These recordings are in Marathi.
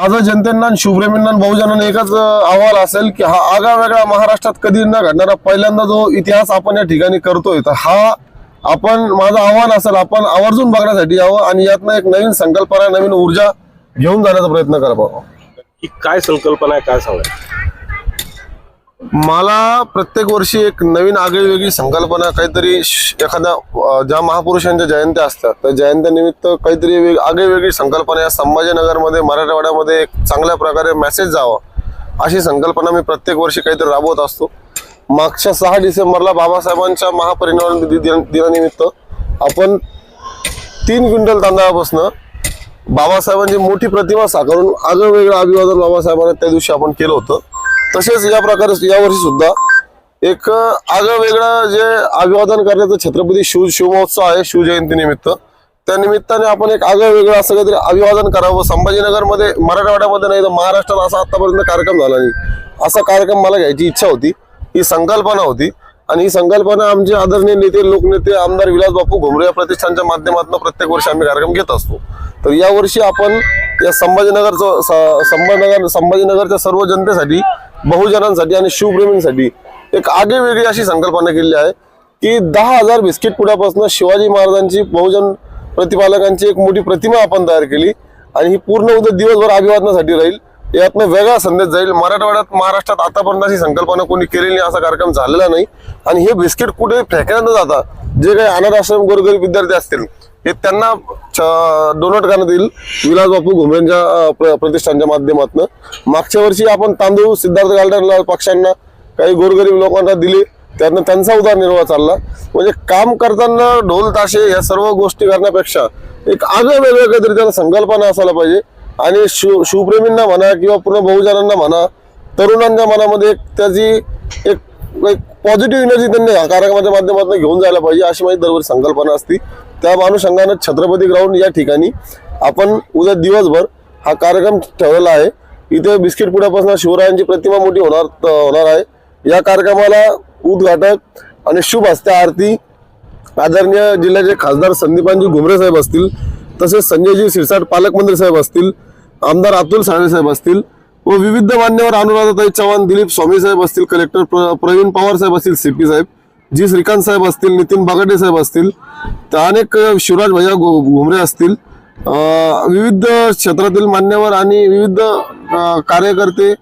माझं जनतेंना आणि शिवप्रेमींना बहुजनांना एकच अहवाल असेल की हा आगळा वेगळा महाराष्ट्रात कधी न घडणारा पहिल्यांदा जो इतिहास आपण या ठिकाणी करतोय तर हा आपण माझं आव्हान असेल आपण आवर्जून बघण्यासाठी यावं आणि यातनं एक नवीन संकल्पना नवीन ऊर्जा घेऊन जाण्याचा प्रयत्न करावा ही काय संकल्पना आहे काय सांगायचं मला प्रत्येक वर्षी एक नवीन आगळी वेगळी संकल्पना काहीतरी एखाद्या ज्या महापुरुषांच्या जयंत्या असतात त्या जयंत्यानिमित्त काहीतरी वेग आगळी वेगळी संकल्पना या संभाजीनगरमध्ये मराठवाड्यामध्ये एक चांगल्या प्रकारे मेसेज जावा अशी संकल्पना मी प्रत्येक वर्षी काहीतरी राबवत असतो. मागच्या सहा डिसेंबरला बाबासाहेबांच्या महापरिनिर्वाण दिनानिमित्त आपण तीन क्विंटल तांदळापासून बाबासाहेबांची मोठी प्रतिमा साकारून आगळं वेगळं अभिवादन बाबासाहेबांना त्या दिवशी आपण केलं होतं. तसेच या प्रकारे यावर्षी सुद्धा एक आगळं वेगळं जे अभिवादन करण्याचं छत्रपती शिव शिवमहोत्सव आहे शिवजयंतीनिमित्त त्या निमित्ताने आपण एक आगळं वेगळं असं काहीतरी अभिवादन करावं. संभाजीनगरमध्ये मराठवाड्यामध्ये नाही तर महाराष्ट्रात असा आतापर्यंत कार्यक्रम झाला नाही. असा कार्यक्रम मला घ्यायची इच्छा होती. ही संकल्पना होती. आणि ही संकल्पना आमचे आदरणीय नेते लोकनेते आमदार विलास बापू घुमरे या प्रतिष्ठानच्या माध्यमातून प्रत्येक वर्षी आम्ही कार्यक्रम घेत असतो. तर यावर्षी आपण या संभाजीनगरचं स- संभाजीनगर संभाजीनगरच्या सर्व जनतेसाठी बहुजनांसाठी आणि शिवप्रेमींसाठी एक आगे वेगळी अशी संकल्पना केली आहे की दहा हजार बिस्किट पुड्यापासून शिवाजी महाराजांची बहुजन प्रतिपालकांची एक मोठी प्रतिमा आपण तयार केली आणि ही पूर्ण उद्या दिवसभर अभिवादनासाठी राहील. यातनं वेगळा संदेश जाईल. मराठवाड्यात महाराष्ट्रात आतापर्यंत अशी संकल्पना कोणी केलेली नाही, असा कार्यक्रम झालेला नाही. आणि हे बिस्किट कुठे फेकण्यात न जाता जे काही अनाथ आश्रम गोरगरीब विद्यार्थी असतील हे त्यांना डोनट करण्यात येईल. विलास बापू घुमरेंच्या प्र- प्रतिष्ठानच्या माध्यमातून. मागच्या वर्षी आपण तांदूळ सिद्धार्थ गार्डन पक्षांना काही गोरगरीब लोकांना दिले. त्यातनं त्यांचा उदरनिर्वाह चालला. म्हणजे काम करताना ढोल ताशे या सर्व गोष्टी करण्यापेक्षा एक आगळं वेगळं काहीतरी त्याला संकल्पना असायला पाहिजे. आणि शिव शिवप्रेमींना म्हणा किंवा पूर्ण बहुजनांना म्हणा तरुणांच्या मनामध्ये एक त्याची एक एक पॉझिटिव्ह एनर्जी त्यांनी या कार्यक्रमाच्या माध्यमातून घेऊन जायला पाहिजे अशी माझी दरवर्षी संकल्पना असती. त्या अनुषंगानं छत्रपती ग्राउंड या ठिकाणी आपण उद्या दिवसभर हा कार्यक्रम ठेवलेला आहे. इथे बिस्किट पुड्यापासून शिवरायांची प्रतिमा मोठी होणार होणार आहे. या कार्यक्रमाला उद्घाटक आणि शुभ हस्ते आरती आदरणीय जिल्ह्याचे खासदार संदीपानजी घुमरे साहेब असतील तसेच संजयजी सिरसाट पालकमंत्री साहेब असतील आमदार अतुल साळे साहेब असतील व विविध मान्यवर अनुराधाताई चव्हाण दिलीप स्वामी साहेब असतील कलेक्टर प्र- प्रवीण पवार साहेब असतील सीपी साहेब जी श्रीकांत साहेब असतील नितीन बागडे साहेब असतील तर अनेक शिवराज भैया घु- घुमरे असतील विविध क्षेत्रातील मान्यवर आणि विविध कार्यकर्ते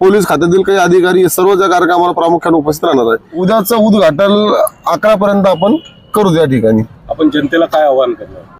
पोलीस खात्यातील काही अधिकारी सर्व ज्या कार्यक्रमाला प्रामुख्याने उपस्थित राहणार आहे उद्याचं उद्घाटन अकरा पर्यंत आपण करू त्या ठिकाणी. आपण जनतेला काय आव्हान करणार?